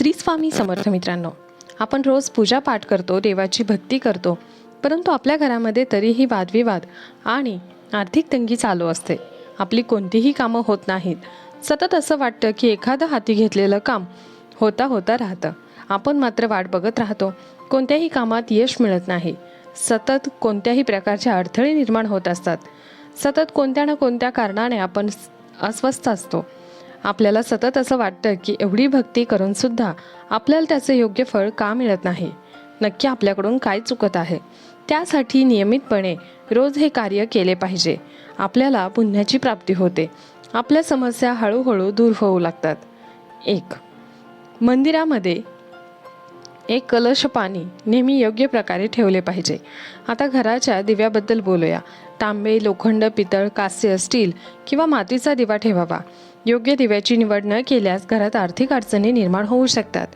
श्री स्वामी समर्थ मित्रांनो आपण रोज पूजा पाठ करतो देवाची भक्ती करतो परंतु आपल्या घरामध्ये तरीही वादविवाद आणि आर्थिक तंगी चालू असते. आपली कोणतीही कामं होत नाहीत. सतत असं वाटतं की एखादं हाती घेतलेलं काम होता होता राहतं. आपण मात्र वाट बघत राहतो. कोणत्याही कामात यश मिळत नाही. सतत कोणत्याही प्रकारचे अडथळे निर्माण होत असतात. सतत कोणत्या ना कोणत्या कारणाने आपण अस्वस्थ असतो. आपल्याला सतत असं वाटतं की एवढी भक्ती करून सुद्धा आपल्याला त्याचं योग्य फळ का मिळत नाही? नक्की आपल्याकडून काय चुकत आहे? त्यासाठी नियमितपणे रोज हे कार्य केले पाहिजे. आपल्याला पुण्याची प्राप्ती होते. आपल्या समस्या हळूहळू दूर होऊ लागतात. एक मंदिरामध्ये एक कलश पाणी नेहमी योग्य प्रकारे ठेवले पाहिजे. आता घराच्या दिव्याबद्दल बोलूया. तांबे लोखंड पितळ कास्य स्टील किंवा मातीचा दिवा ठेवावा. योग्य दिव्याची निवड न केल्यास घरात आर्थिक अडचणी निर्माण होऊ शकतात.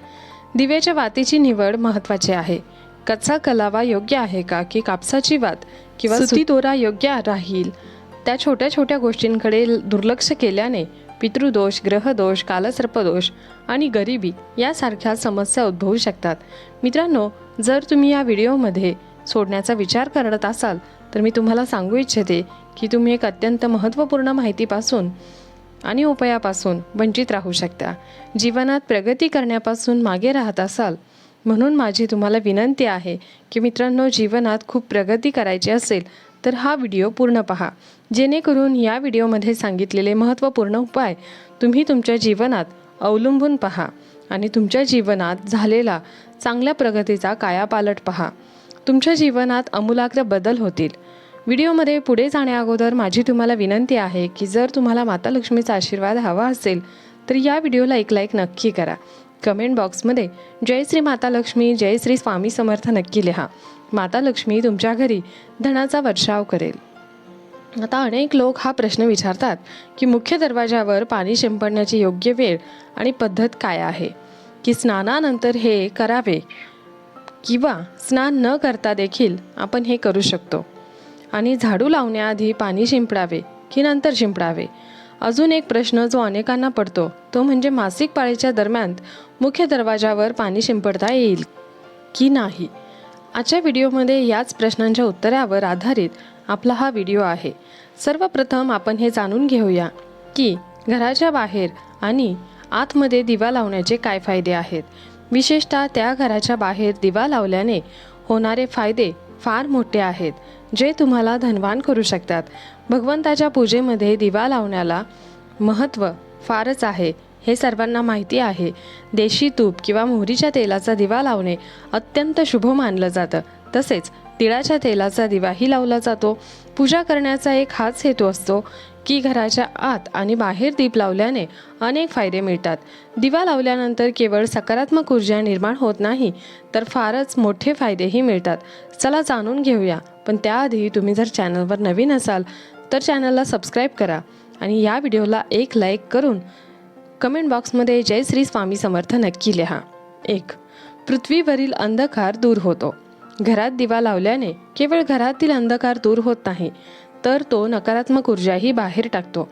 दिव्याच्या वातीची निवड महत्त्वाची आहे. कच्चा कलावा योग्य आहे का? की कापसाची वात किंवा सुती दोरा योग्य राहील? त्या छोट्या छोट्या गोष्टींकडे दुर्लक्ष केल्याने पितृदोष ग्रहदोष कालसर्पदोष आणि गरिबी यासारख्या समस्या उद्भवू शकतात. मित्रांनो जर तुम्ही या व्हिडिओमध्ये सोडण्याचा विचार करत असाल तर मी तुम्हाला सांगू इच्छिते की तुम्ही एक अत्यंत महत्त्वपूर्ण माहितीपासून आणि उपायापासून वंचित राहू शकता. जीवनात प्रगती करण्यापासून मागे राहत असाल म्हणून माझी तुम्हाला विनंती आहे की मित्रांनो जीवनात खूप प्रगती करायची असेल तर हा व्हिडिओ पूर्ण पहा. जेणेकरून या व्हिडिओमध्ये सांगितलेले महत्त्वपूर्ण उपाय तुम्ही तुमच्या जीवनात अवलंबून पहा आणि तुमच्या जीवनात झालेला चांगल्या प्रगतीचा कायापालट पहा. तुमच्या जीवनात अमूलाग्र बदल होतील. व्हिडिओमध्ये पुढे जाण्याअगोदर माझी तुम्हाला विनंती आहे की जर तुम्हाला माता लक्ष्मीचा आशीर्वाद हवा असेल तर या व्हिडिओला एक लाईक नक्की करा. कमेंट बॉक्समध्ये जय श्री माता लक्ष्मी जय श्री स्वामी समर्थ नक्की लिहा. माता लक्ष्मी तुमच्या घरी धनाचा वर्षाव करेल. आता अनेक लोक हा प्रश्न विचारतात की मुख्य दरवाजावर पाणी शिंपडण्याची योग्य वेळ आणि पद्धत काय आहे? की स्नानानंतर हे करावे किंवा स्नान न करता देखील आपण हे करू शकतो? आणि झाडू लावण्याआधी पाणी शिंपडावे की नंतर शिंपडावे? अजून एक प्रश्न जो अनेकांना पडतो तो म्हणजे मासिक पाळीच्या दरम्यान मुख्य दरवाजावर पाणी शिंपडता येईल की नाही? आजच्या व्हिडिओमध्ये याच प्रश्नांच्या उत्तरावर आधारित आपला हा व्हिडिओ आहे. सर्वप्रथम आपण हे जाणून घेऊया की घराच्या बाहेर आणि आतमध्ये दिवा लावण्याचे काय फायदे आहेत? विशेषतः त्या घराच्या बाहेर दिवा लावल्याने होणारे फायदे फार मोठे आहेत. जे तुम्हाला धनवान करू शकतात. भगवंताच्या पूजेमध्ये दिवा लावण्याला महत्त्व फारच आहे. हे सर्वांना माहिती आहे. देशी तूप किंवा मोहरीच्या तेलाचा दिवा लावणे अत्यंत शुभ मानलं जातं. तसेच तिळाच्या तेलाचा दिवाही लावला जातो. पूजा करण्याचा एक हाच हेतू असतो. की घराच्या आत आणि बाहेर दीप लावल्याने अनेक फायदे मिळतात. दिवा लावल्यानंतर केवळ सकारात्मक ऊर्जा निर्माण होत नाही तर फारच मोठे फायदेही मिळतात. चला जाणून घेऊया पण त्याआधी तुम्ही जर चॅनलवर नवीन असाल तर चॅनलला सबस्क्राईब करा आणि या व्हिडिओला एक लाईक करून कमेंट बॉक्समध्ये जय श्री स्वामी समर्थ नक्की लिहा. एक पृथ्वीवरील अंधकार दूर होतो. घरात दिवा लावल्याने केवळ घरातील अंधकार दूर होत नाही तर तो नकारात्मक ऊर्जाही बाहेर टाकतो.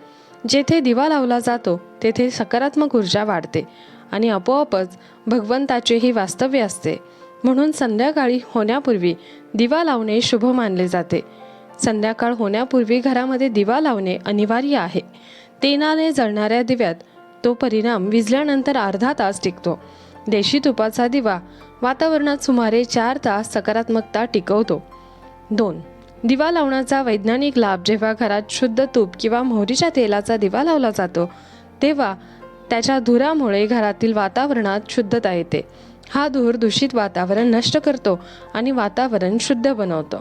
जेथे दिवा लावला जातो तेथे सकारात्मक ऊर्जा वाढते आणि आपोआपच भगवंताचेही वास्तव्य असते. म्हणून संध्याकाळी होण्यापूर्वी दिवा लावणे शुभ मानले जाते. संध्याकाळ होण्यापूर्वी घरामध्ये दिवा लावणे अनिवार्य आहे. तेनाने जळणाऱ्या दिव्यात तो परिणाम विजल्यानंतर अर्धा तास टिकतो. देशी तुपाचा दिवा वातावरणात सुमारे चार तास सकारात्मकता टिकवतो. दोन दिवा लावण्याचा वैज्ञानिक लाभ जेव्हा घरात शुद्ध तूप किंवा मोहरीच्या तेलाचा दिवा लावला जातो तेव्हा त्याच्या धुरामुळे घरातील वातावरणात शुद्धता येते. हा धूर दूषित वातावरण नष्ट करतो आणि वातावरण शुद्ध बनवतो.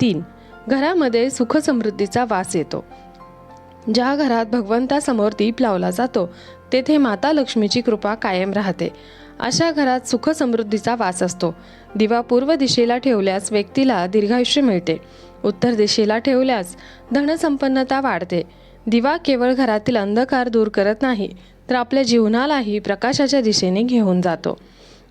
तीन घरामध्ये सुखसमृद्धीचा वास येतो. ज्या घरात भगवंतासमोर दीप लावला जातो तेथे माता लक्ष्मीची कृपा कायम राहते. अशा घरात सुखसमृद्धीचा वास असतो. दिवा पूर्व दिशेला ठेवल्यास व्यक्तीला दीर्घायुष्य मिळते. उत्तर दिशेला ठेवल्यास धनसंपन्नता वाढते. दिवा केवळ घरातील अंधकार दूर करत नाही तर आपल्या जीवनालाही प्रकाशाच्या दिशेने घेऊन जातो.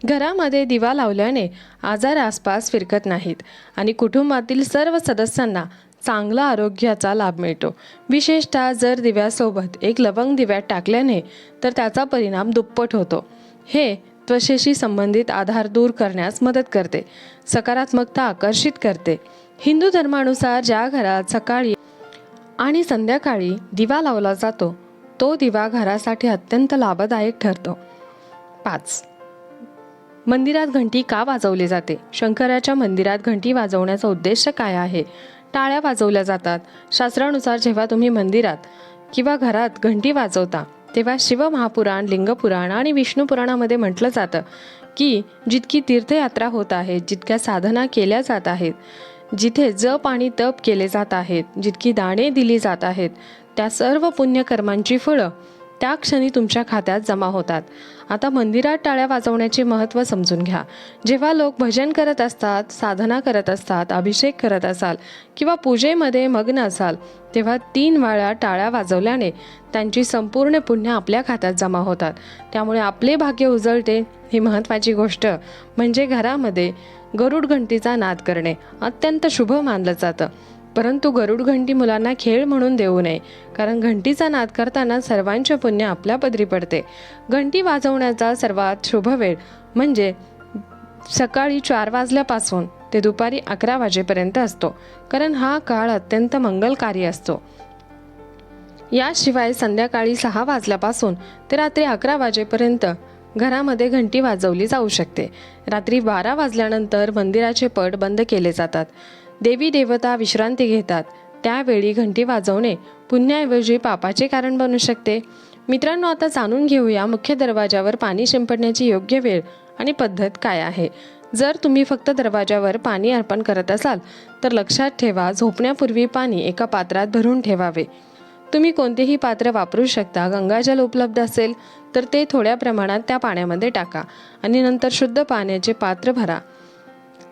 घरामध्ये दिवा लावल्याने आजार आसपास फिरकत नाहीत आणि कुटुंबातील सर्व सदस्यांना चांगला आरोग्याचा लाभ मिळतो. विशेषतः जर दिव्यासोबत एक लवंग दिव्यात टाकल्याने तर त्याचा परिणाम दुप्पट होतो. हे त्वचेशी संबंधित आधार दूर करण्यास मदत करते. सकारात्मकता आकर्षित करते. हिंदू धर्मानुसार ज्या घरात सकाळी आणि संध्याकाळी दिवा लावला जातो तो दिवा घरासाठी अत्यंत लाभदायक ठरतो. पाच. मंदिरात घंटी का वाजवली जाते? शंकराच्या मंदिरात घंटी वाजवण्याचा उद्देश काय आहे? टाळ्या वाजवल्या जातात. शास्त्रानुसार जेव्हा तुम्ही मंदिरात किंवा घरात घंटी वाजवता तेव्हा शिवमहापुराण लिंगपुराण आणि विष्णू पुराणामध्ये म्हटलं जातं की जितकी तीर्थयात्रा होत आहे जितक्या साधना केल्या जात आहेत जिथे जप आणि तप केले जात आहेत जितकी दाणे दिली जात आहेत त्या सर्व पुण्यकर्मांची फळं त्या क्षणी तुमच्या खात्यात जमा होतात. आता मंदिरात टाळ्या वाजवण्याचे महत्त्व समजून घ्या. जेव्हा लोक भजन करत असतात साधना करत असतात अभिषेक करत असाल किंवा पूजेमध्ये मग्न असाल तेव्हा तीन वेळा टाळ्या वाजवल्याने त्यांची संपूर्ण पुण्य आपल्या खात्यात जमा होतात. त्यामुळे आपले भाग्य उजळते ही महत्त्वाची गोष्ट. म्हणजे घरामध्ये गरुड घंटीचा नाद करणे अत्यंत शुभ मानलं जातं. परंतु गरुड घंटी मुलांना खेळ म्हणून देऊ नये कारण घंटीचा नाद करताना सर्वांचे पुण्य आपल्या पदरी पडते. घंटी वाजवण्याचा सर्वात शुभ वेळ म्हणजे सकाळी चार वाजल्यापासून ते दुपारी अकरा वाजेपर्यंत असतो कारण हा काळ अत्यंत मंगलकारी असतो. याशिवाय संध्याकाळी सहा वाजल्यापासून ते रात्री अकरा वाजेपर्यंत घरामध्ये घंटी वाजवली जाऊ शकते. रात्री बारा वाजल्यानंतर मंदिराचे पट बंद केले जातात. देवी देवता विश्रांती घेतात. त्यावेळी घंटी वाजवणे पुण्याऐवजी पापाचे कारण बनू शकते. मित्रांनो आता जाणून घेऊया मुख्य दरवाजावर पाणी शिंपडण्याची योग्य वेळ आणि पद्धत काय आहे. जर तुम्ही फक्त दरवाजावर पाणी अर्पण करत असाल तर लक्षात ठेवा झोपण्यापूर्वी पाणी एका पात्रात भरून ठेवावे. तुम्ही कोणतेही पात्र वापरू शकता गंगाजल उपलब्ध असेल तर ते थोड्या प्रमाणात त्या पाण्यामध्ये टाका आणि नंतर शुद्ध पाण्याचे पात्र भरा.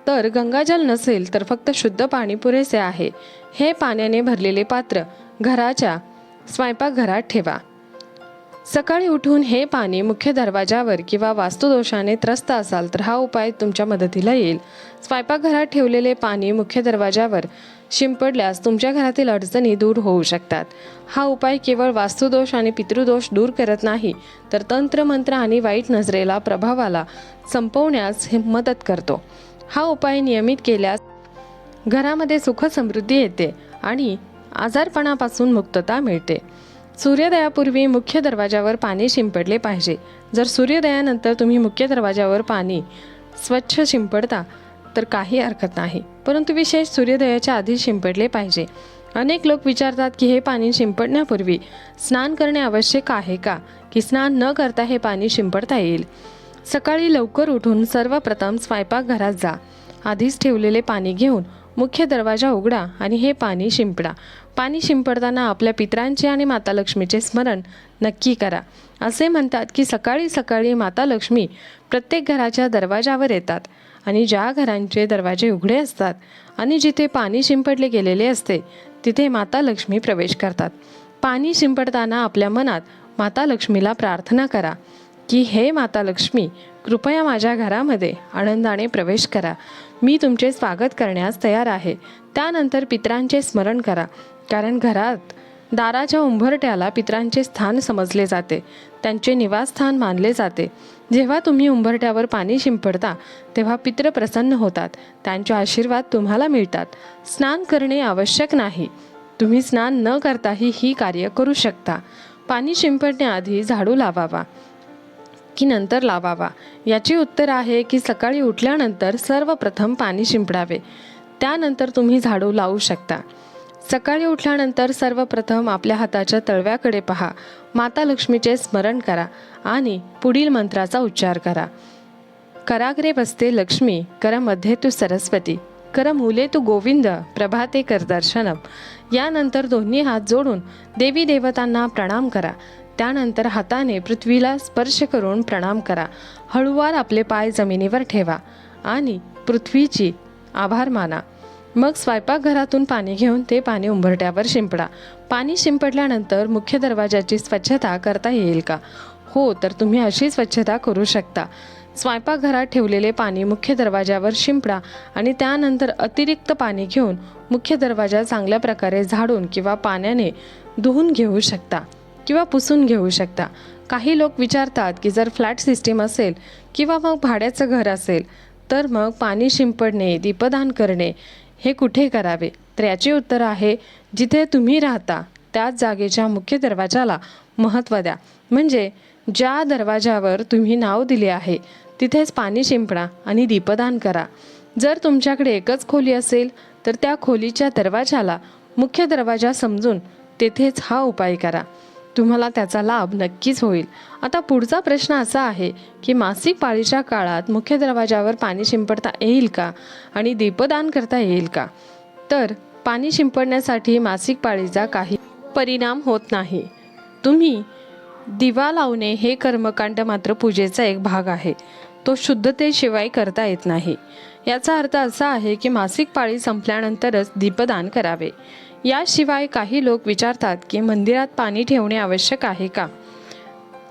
तर गंगाजल नसेल तर फक्त शुद्ध पाणी पुरेसे आहे. हे पाण्याने भरलेले पात्र घराच्या स्वयंपाकघरात ठेवा. सकाळी उठून हे पाणी मुख्य दरवाजावर किंवा वास्तुदोषाने त्रस्त असाल तर हा उपाय तुमच्या मदतीला येईल. स्वयंपाकघरात ठेवलेले पाणी मुख्य दरवाजावर शिंपडल्यास तुमच्या घरातील अडचणी दूर होऊ शकतात. हा उपाय केवळ वास्तुदोष आणि पितृदोष दूर करत नाही तर तंत्रमंत्र आणि वाईट नजरेला प्रभावाला संपवण्यास हे मदत करतो. हा उपाय नियमित केल्यास घरामध्ये सुख समृद्धी येते आणि आजारपणापासून मुक्तता मिळते. सूर्योदयापूर्वी मुख्य दरवाजावर पाणी शिंपडले पाहिजे. जर सूर्योदयानंतर तुम्ही मुख्य दरवाजावर पाणी स्वच्छ शिंपडता तर काही हरकत नाही. परंतु विशेष सूर्योदयाच्या आधी शिंपडले पाहिजे. अनेक लोक विचारतात की हे पाणी शिंपडण्यापूर्वी स्नान करणे आवश्यक आहे का? की स्नान न करता हे पाणी शिंपडता येईल? सकाळी लवकर उठून सर्वप्रथम स्वयंपाकघरात जा. आधीच ठेवलेले पाणी घेऊन मुख्य दरवाजा उघडा आणि हे पाणी शिंपडा. पाणी शिंपडताना आपल्या पित्रांचे आणि माता लक्ष्मीचे स्मरण नक्की करा. असे म्हणतात की सकाळी सकाळी माता लक्ष्मी प्रत्येक घराच्या दरवाजावर येतात आणि ज्या घरांचे दरवाजे उघडे असतात आणि जिथे पाणी शिंपडले गेलेले असते तिथे माता लक्ष्मी प्रवेश करतात. पाणी शिंपडताना आपल्या मनात माता लक्ष्मीला प्रार्थना करा. की हे माता लक्ष्मी कृपया माझ्या घरामध्ये आनंदाने प्रवेश करा. मी तुमचे स्वागत करण्यास तयार आहे. त्यानंतर पित्रांचे स्मरण करा कारण घरात दाराच्या उंबरट्याला पित्रांचे स्थान समजले जाते. त्यांचे निवासस्थान मानले जाते. जेव्हा तुम्ही उंबरट्यावर पाणी शिंपडता तेव्हा पित्र प्रसन्न होतात. त्यांचे आशीर्वाद तुम्हाला मिळतात. स्नान करणे आवश्यक नाही. तुम्ही स्नान न करताही ही कार्य करू शकता. पाणी शिंपडण्याआधी झाडू लावावा. की नंतर लावावा. याचे उत्तर आहे की सकाळी उठल्यानंतर सर्वप्रथम पाणी शिंपडावे. त्यानंतर तुम्ही झाडू लावू शकता. सकाळी उठल्यानंतर सर्वप्रथम आपल्या हाताच्या तळव्याकडे पहा. माता लक्ष्मीचे स्मरण करा आणि पुढील मंत्राचा उच्चार करा. कराग्रे बसते लक्ष्मी कर मध्ये तू सरस्वती कर मुले तू गोविंद प्रभाते कर दर्शनम. यानंतर दोन्ही हात जोडून देवी देवतांना प्रणाम करा. त्यानंतर हाताने पृथ्वीला स्पर्श करून प्रणाम करा. हळूवार आपले पाय जमिनीवर ठेवा आणि पृथ्वीची आभार माना. मग स्वयंपाकघरातून पाणी घेऊन ते पाणी उंबरट्यावर शिंपडा. पाणी शिंपडल्यानंतर मुख्य दरवाजाची स्वच्छता करता येईल का? हो तर तुम्ही अशी स्वच्छता करू शकता. स्वयंपाकघरात ठेवलेले पाणी मुख्य दरवाजावर शिंपडा आणि त्यानंतर अतिरिक्त पाणी घेऊन मुख्य दरवाजा चांगल्या प्रकारे झाडून किंवा पाण्याने धुवून घेऊ शकता. किंवा पुसून घेऊ शकता. काही लोक विचारतात की जर फ्लॅट सिस्टीम असेल किंवा मग भाड्याचं घर असेल तर मग पाणी शिंपडणे दीपदान करणे हे कुठे करावे? तर याचे उत्तर आहे जिथे तुम्ही राहता त्याच जागेच्या मुख्य दरवाजाला महत्त्व द्या. म्हणजे ज्या दरवाजावर तुम्ही नाव दिले आहे तिथेच पाणी शिंपडा आणि दीपदान करा. जर तुमच्याकडे एकच खोली असेल तर त्या खोलीच्या दरवाजाला मुख्य दरवाजा समजून तेथेच हा उपाय करा. तुम्हाला त्याचा लाभ नक्कीच होईल. आता पुढचा प्रश्न असा आहे की मासिक पाळीच्या काळात मुख्य दरवाजावर पाणी शिंपडता येईल का आणि दीपदान करता येईल का? तर पाणी शिंपडण्यासाठी मासिक पाळीचा काही परिणाम होत नाही. तुम्ही दिवा लावणे हे कर्मकांड मात्र पूजेचा एक भाग आहे. तो शुद्धतेशिवाय करता येत नाही. याचा अर्थ असा आहे की मासिक पाळी संपल्यानंतरच दीपदान करावे. याशिवाय काही लोक विचारतात की मंदिरात पाणी ठेवणे आवश्यक आहे का?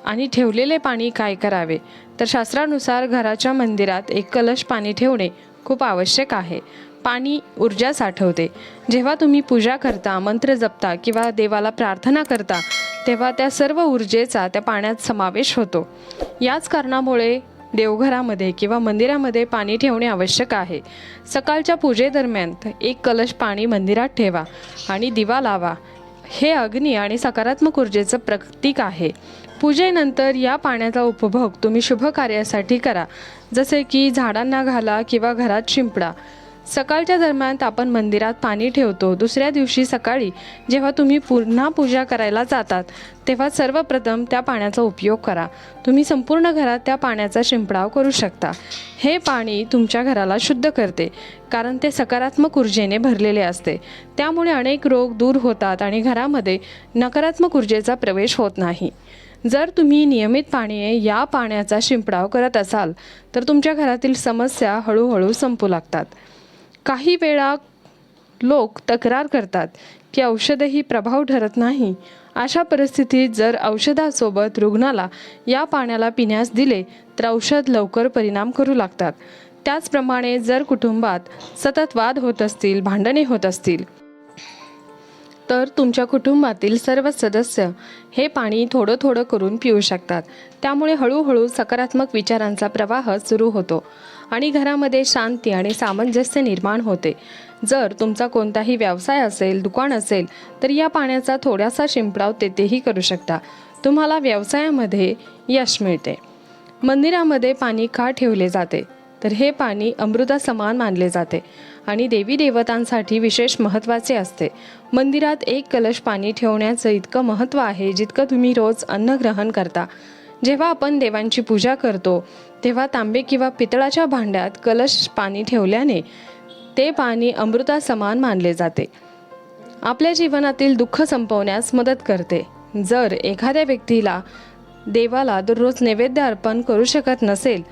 आणि ठेवलेले पाणी काय करावे? तर शास्त्रानुसार घराच्या मंदिरात एक कलश पाणी ठेवणे खूप आवश्यक आहे. पाणी ऊर्जा साठवते. जेव्हा तुम्ही पूजा करता मंत्र जपता किंवा देवाला प्रार्थना करता तेव्हा त्या सर्व ऊर्जेचा त्या पाण्यात समावेश होतो. याच कारणामुळे देवघरामध्ये किंवा मंदिरामध्ये पाणी ठेवणे आवश्यक आहे. सकाळच्या पूजेदरम्यान एक कलश पाणी मंदिरात ठेवा आणि दिवा लावा. हे अग्नी आणि सकारात्मक ऊर्जेचं प्रतीक आहे. पूजेनंतर या पाण्याचा उपभोग तुम्ही शुभ कार्यासाठी करा. जसे की झाडांना घाला किंवा घरात शिंपडा. सकाळच्या दरम्यान आपण मंदिरात पाणी ठेवतो. दुसऱ्या दिवशी सकाळी जेव्हा तुम्ही पुन्हा पूजा करायला जातात तेव्हा सर्वप्रथम त्या पाण्याचा उपयोग करा. तुम्ही संपूर्ण घरात त्या पाण्याचा शिंपडाव करू शकता. हे पाणी तुमच्या घराला शुद्ध करते कारण ते सकारात्मक ऊर्जेने भरलेले असते. त्यामुळे अनेक रोग दूर होतात आणि घरामध्ये नकारात्मक ऊर्जेचा प्रवेश होत नाही. जर तुम्ही नियमितपणे या पाण्याचा शिंपडाव करत असाल तर तुमच्या घरातील समस्या हळूहळू संपू लागतात. काही वेळा लोक तक्रार करतात की औषधही प्रभाव ठरत नाही. अशा परिस्थितीत जर औषधासोबत रुग्णाला या पाण्याला पिण्यास दिले तर औषध लवकर परिणाम करू लागतात. त्याचप्रमाणे जर कुटुंबात सतत वाद होत असतील भांडणे होत असतील तर तुमच्या कुटुंबातील सर्व सदस्य हे पाणी थोडं थोडं करून पिऊ शकतात. त्यामुळे हळूहळू सकारात्मक विचारांचा प्रवाह सुरू होतो. आणि घरामध्ये शांती आणि सामंजस्य निर्माण होते. जर तुमचा कोणताही व्यवसाय असेल दुकान असेल तर या पाण्याचा थोडासा शिंपडाव तेथेही करू शकता. तुम्हाला व्यवसायामध्ये यश मिळते. मंदिरामध्ये पाणी का ठेवले जाते? तर हे पाणी अमृता समान मानले जाते आणि देवी देवतांसाठी विशेष महत्त्वाचे असते. मंदिरात एक कलश पाणी ठेवण्याचं इतकं महत्त्व आहे जितकं तुम्ही रोज अन्न ग्रहण करता. जेव्हा आपण देवांची पूजा करतो तेव्हा तांबे किंवा पितळाच्या भांड्यात कलश पाणी ठेवल्याने ते पाणी अमृता समान मानले जाते. आपल्या जीवनातील दुःख संपवण्यास मदत करते. जर एखाद्या व्यक्तीला देवाला दररोज नैवेद्य अर्पण करू शकत नसेल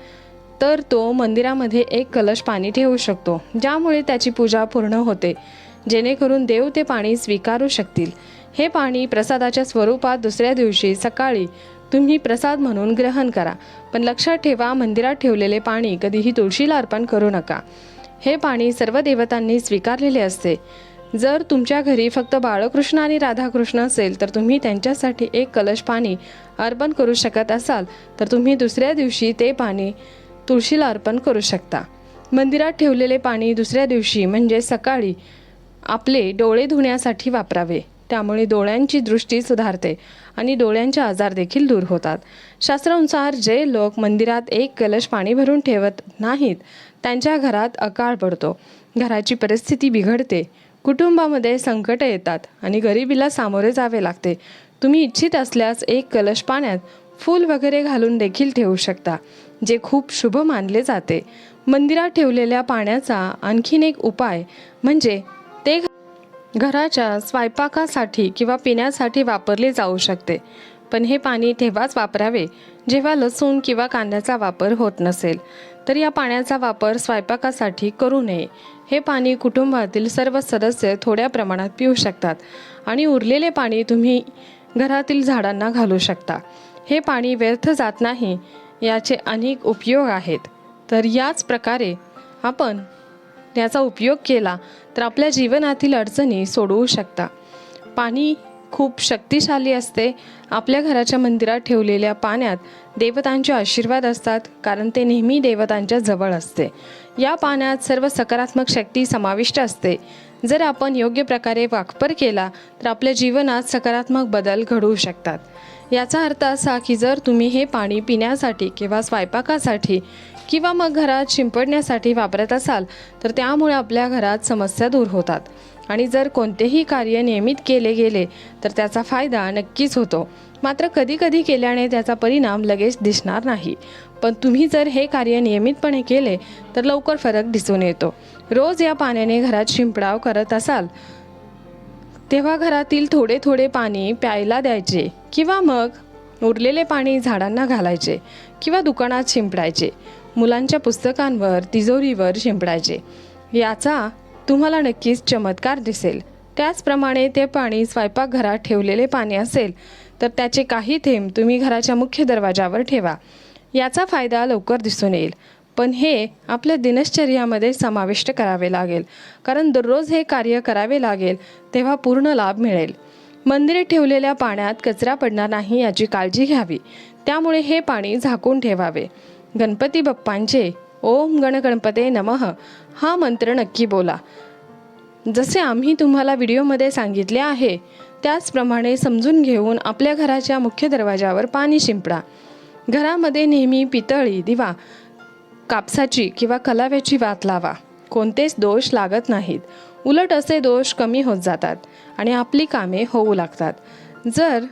तर तो मंदिरामध्ये एक कलश पाणी ठेवू शकतो ज्यामुळे त्याची पूजा पूर्ण होते. जेणेकरून देव ते पाणी स्वीकारू शकतील. हे पाणी प्रसादाच्या स्वरूपात दुसऱ्या दिवशी सकाळी तुम्ही प्रसाद म्हणून ग्रहण करा पण लक्षात ठेवा मंदिरात ठेवलेले पाणी कधीही तुळशीला अर्पण करू नका. हे पाणी सर्व देवतांनी स्वीकारलेले असते. जर तुमच्या घरी फक्त बाळकृष्ण आणि राधाकृष्ण असेल तर तुम्ही त्यांच्यासाठी एक कलश पाणी अर्पण करू शकत असाल तर तुम्ही दुसऱ्या दिवशी ते पाणी तुळशीला अर्पण करू शकता. मंदिरात ठेवलेले पाणी दुसऱ्या दिवशी म्हणजे सकाळी आपले डोळे धुण्यासाठी वापरावे. त्यामुळे डोळ्यांची दृष्टी सुधारते आणि डोळ्यांचे आजार देखील दूर होतात. शास्त्रानुसार जे लोक मंदिरात एक कलश पाणी भरून ठेवत नाहीत त्यांच्या घरात अकाळ पडतो. घराची परिस्थिती बिघडते. कुटुंबामध्ये संकट येतात आणि गरिबीला सामोरे जावे लागते. तुम्ही इच्छित असल्यास एक कलश पाण्यात फूल वगैरे घालून देखील ठेवू शकता जे खूप शुभ मानले जाते. मंदिरात ठेवलेल्या पाण्याचा आणखीन एक उपाय म्हणजे घराच्या स्वयंपाकासाठी किंवा पिण्यासाठी वापरले जाऊ शकते. पण हे पाणी तेव्हाच वापरावे जेव्हा लसूण किंवा कांद्याचा वापर होत नसेल. तर या पाण्याचा वापर स्वयंपाकासाठी करू नये. हे पाणी कुटुंबातील सर्व सदस्य थोड्या प्रमाणात पिऊ शकतात आणि उरलेले पाणी तुम्ही घरातील झाडांना घालू शकता. हे पाणी व्यर्थ जात नाही याचे अनेक उपयोग आहेत. तर याच प्रकारे आपण याचा उपयोग केला तर आपल्या जीवनातील अडचणी सोडवू शकता. पाणी खूप शक्तिशाली असते. आपल्या घराच्या मंदिरात ठेवलेल्या पाण्यात देवतांचे आशीर्वाद असतात कारण ते नेहमी देवतांच्या जवळ असते. या पाण्यात सर्व सकारात्मक शक्ती समाविष्ट असते. जर आपण योग्य प्रकारे वापर केला तर आपल्या जीवनात सकारात्मक बदल घडवू शकतात. याचा अर्थ असा की जर तुम्ही हे पाणी पिण्यासाठी किंवा स्वयंपाकासाठी किंवा मग घरात शिंपडण्यासाठी वापरत असाल तर त्यामुळे आपल्या घरात समस्या दूर होतात. आणि जर कोणतेही कार्य नियमित केले गेले तर त्याचा फायदा नक्कीच होतो. मात्र कधी कधी केल्याने त्याचा परिणाम लगेच दिसणार नाही. पण तुम्ही जर हे कार्य नियमितपणे केले तर लवकर फरक दिसून येतो. रोज या पाण्याने घरात शिंपडाव करत असाल तेव्हा घरातील थोडे थोडे पाणी प्यायला द्यायचे किंवा मग उरलेले पाणी झाडांना घालायचे किंवा दुकानात शिंपडायचे. मुलांच्या पुस्तकांवर तिजोरीवर शिंपडायचे. याचा तुम्हाला नक्कीच चमत्कार दिसेल. त्याचप्रमाणे ते पाणी स्वयंपाकघरात ठेवलेले पाणी असेल तर त्याचे काही थेंब तुम्ही घराच्या मुख्य दरवाजावर ठेवा. याचा फायदा लवकर दिसून येईल. पण हे आपल्या दिनश्चर्यामध्ये समाविष्ट करावे लागेल. कारण दररोज हे कार्य करावे लागेल तेव्हा पूर्ण लाभ मिळेल. मंदिरे ठेवलेल्या पाण्यात कचरा पडणार नाही याची काळजी घ्यावी. त्यामुळे हे पाणी झाकून ठेवावे. गणपती बाप्पांचे ओम गणगणपते नमः हा मंत्र नक्की बोला. जसे आम्ही तुम्हाला व्हिडिओमध्ये सांगितले आहे त्याचप्रमाणे समजून घेऊन आपल्या घराच्या मुख्य दरवाजावर पाणी शिंपडा. घरामध्ये नेहमी पितळी दिवा कापसाची किंवा कलाव्याची वात लावा. कोणतेच दोष लागत नाहीत. उलट असे दोष कमी होत जातात आणि आपली कामे होऊ लागतात. जर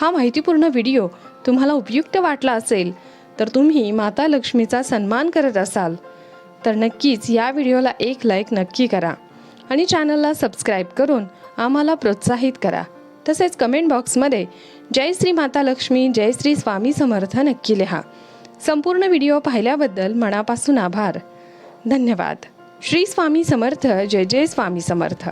हा माहितीपूर्ण व्हिडिओ तुम्हाला उपयुक्त वाटला असेल तर तुम्ही माता लक्ष्मीचा सन्मान करत असाल तर नक्कीच या व्हिडिओला एक लाईक नक्की करा आणि चॅनलला सबस्क्राईब करून आम्हाला प्रोत्साहित करा. तसेच कमेंट बॉक्समध्ये जय श्री माता लक्ष्मी जय श्री स्वामी समर्थ नक्की लिहा. संपूर्ण व्हिडिओ पाहिल्याबद्दल मनापासून आभार. धन्यवाद. श्री स्वामी समर्थ जय जय स्वामी समर्थ.